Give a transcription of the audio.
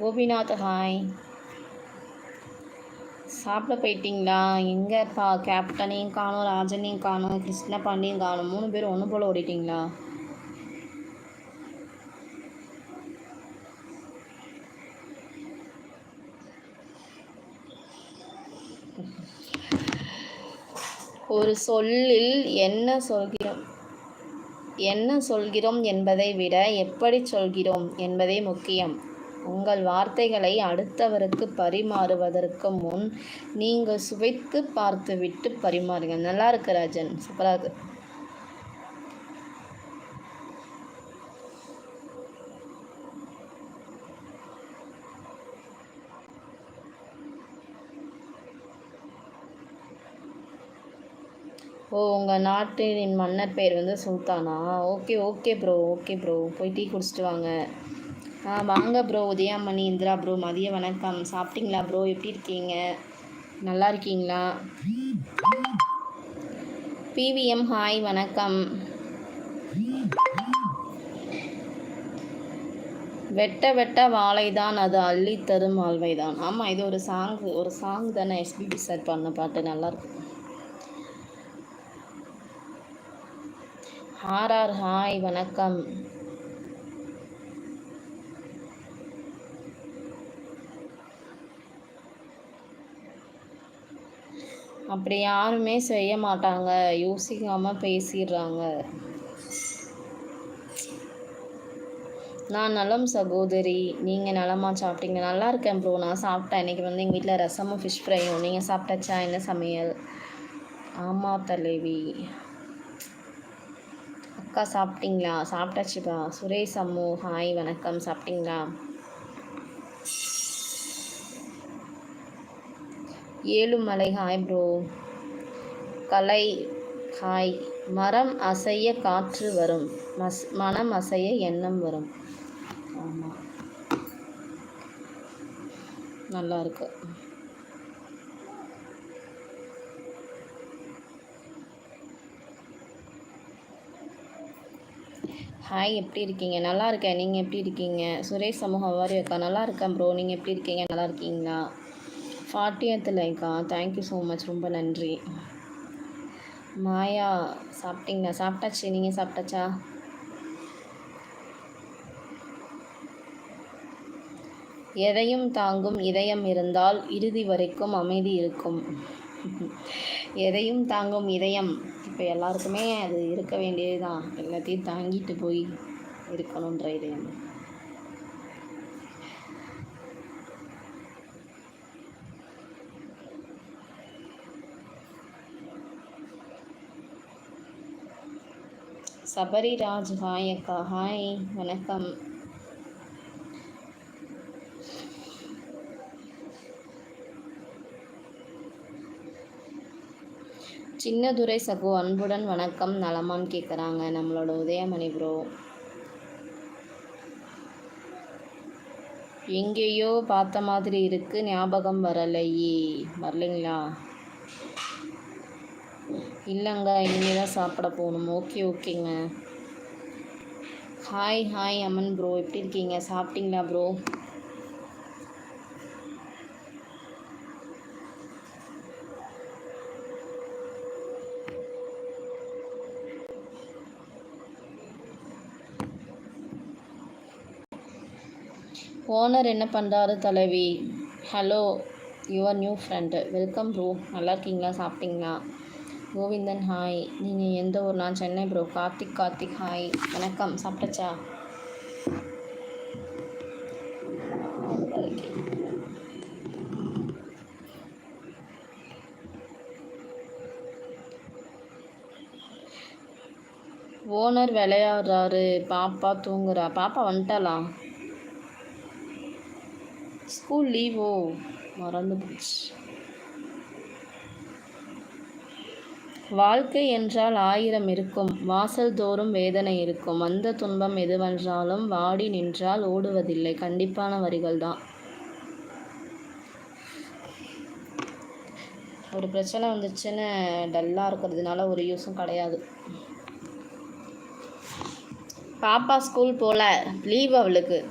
Gopinath hi சாப்பிட போயிட்டீங்களா? எங்கேப்பா? கேப்டனையும் காணும் ராஜனையும் காணும் கிருஷ்ண பாண்டியும் காணும். மூணு பேரும் ஒன்று போல் ஓடிட்டீங்களா? ஒரு சொல்லில் என்ன சொல்கிறோம்? என்ன சொல்கிறோம் என்பதை விட எப்படி சொல்கிறோம் என்பதே முக்கியம். உங்கள் வார்த்தைகளை அடுத்தவருக்கு பரிமாறுவதற்கு முன் நீங்கள் சுவைத்து பார்த்துவிட்டு பரிமாறுங்க நல்லா இருக்கு ராஜன். சூப்பராக இருக்கு. ஓ உங்கள் நாட்டின் மன்னர் பேர் வந்து Sultana? Okay okay bro. Okay bro. போய் டீ குடிச்சிட்டு வாங்க. ஆ வாங்க ப்ரோ உதயாமணி இந்திரா ப்ரோ மதிய வணக்கம். சாப்பிட்டீங்களா ப்ரோ எப்படி இருக்கீங்க? நல்லா இருக்கீங்களா? பிவிஎம் ஹாய் வணக்கம். வெட்ட வெட்ட வாழைதான் அது அள்ளி தரும் ஆழ்வைதான் ஆமாம் இது ஒரு சாங் ஒரு சாங் தானே எஸ்பிபி சார் பண்ண பாட்டு. நல்லாயிருக்கும் ஆர்ஆர் ஹாய் வணக்கம். அப்படி யாருமே செய்ய மாட்டாங்க. யோசிக்காமல் பேசிடுறாங்க. நான் நலம் சகோதரி. நீங்கள் நலமாக சாப்பிட்டீங்க. நல்லா இருக்கேன் ப்ரோ நான் சாப்பிட்டேன். இன்றைக்கி வந்து எங்கள் வீட்டில் ரசமும் ஃபிஷ் ஃப்ரையும் நீங்கள் சாப்பிட்டாச்சா? என்ன சமையல்? ஆமாம் தலைவி. அக்கா சாப்பிட்டீங்களா? சாப்பிட்டாச்சுப்பா. சுரேஷ் அம்மு ஹாய் வணக்கம். சாப்பிட்டீங்களா? Ezhumalai hi bro Kalai hi மரம் அசைய காற்று வரும். மஸ் மனம் அசைய எண்ணம் வரும். ஆமாம் நல்லா இருக்கு ஹாய் எப்படி இருக்கீங்க? நல்லா இருக்கேன் நீங்கள் எப்படி இருக்கீங்க? சுரேஷ் சமூகம் வாரி அக்கா நல்லா இருக்கேன் ப்ரோ நீங்கள் எப்படி இருக்கீங்க? நல்லா இருக்கீங்களா ஃபார்ட்டியத் லைக்கா தேங்க்யூ ஸோ மச் ரொம்ப நன்றி. மாயா சாப்பிட்டீங்களா? சாப்பிட்டாச்சு. நீங்கள் சாப்பிட்டாச்சா? எதையும் தாங்கும் இதயம் இருந்தால் இறுதி வரைக்கும் அமைதி இருக்கும். எதையும் தாங்கும் இதயம். இப்போ எல்லாருக்குமே அது இருக்க வேண்டியது தான் எல்லாத்தையும் தாங்கிட்டு போய் இருக்கணுன்ற இதயம். சபரிராஜ் ஹாய் அக்கா ஹாய் வணக்கம். சின்னதுரை சகோ அன்புடன் வணக்கம். நலமான்னு கேட்குறாங்க நம்மளோட உதயமணி ப்ரோ எங்கேயோ பார்த்த மாதிரி இருக்கு ஞாபகம் வரலையே. வரலைங்களா? இல்லைங்க இனிமேல் தான் சாப்பிட போகணும். ஓகே ஓகேங்க. ஹாய் ஹாய் அம்மன் ப்ரோ எப்படி இருக்கீங்க? சாப்பிட்டீங்களா ப்ரோ ஓனர் என்ன பண்ணுறாரு தலைவி? Hello your new friend welcome bro நல்லா இருக்கீங்களா? சாப்பிட்டீங்களா? கோவிந்தன் ஹாய் நீங்கள் எந்த ஊர் நான் சென்னை ப்ரோ கார்த்திக் கார்த்திக் ஹாய் வணக்கம். சாப்பிட்டச்சா? ஓனர் விளையாடுறாரு. பாப்பா தூங்குறா. பாப்பா வந்துட்டாலாம் ஸ்கூல் லீவோ மறந்து போச்சு. வாழ்க்கை என்றால் ஆயிரம் இருக்கும். வாசல் தோறும் வேதனை இருக்கும். வந்த துன்பம் எதுவென்றாலும் வாடி நின்றால் ஓடுவதில்லை. கண்டிப்பான வரிகள் தான். ஒரு பிரச்சனை வந்துச்சுன்னு டல்லாக இருக்கிறதுனால ஒரு யூஸும் கிடையாது. பாப்பா ஸ்கூல் போகல லீவ் அவளுக்கு.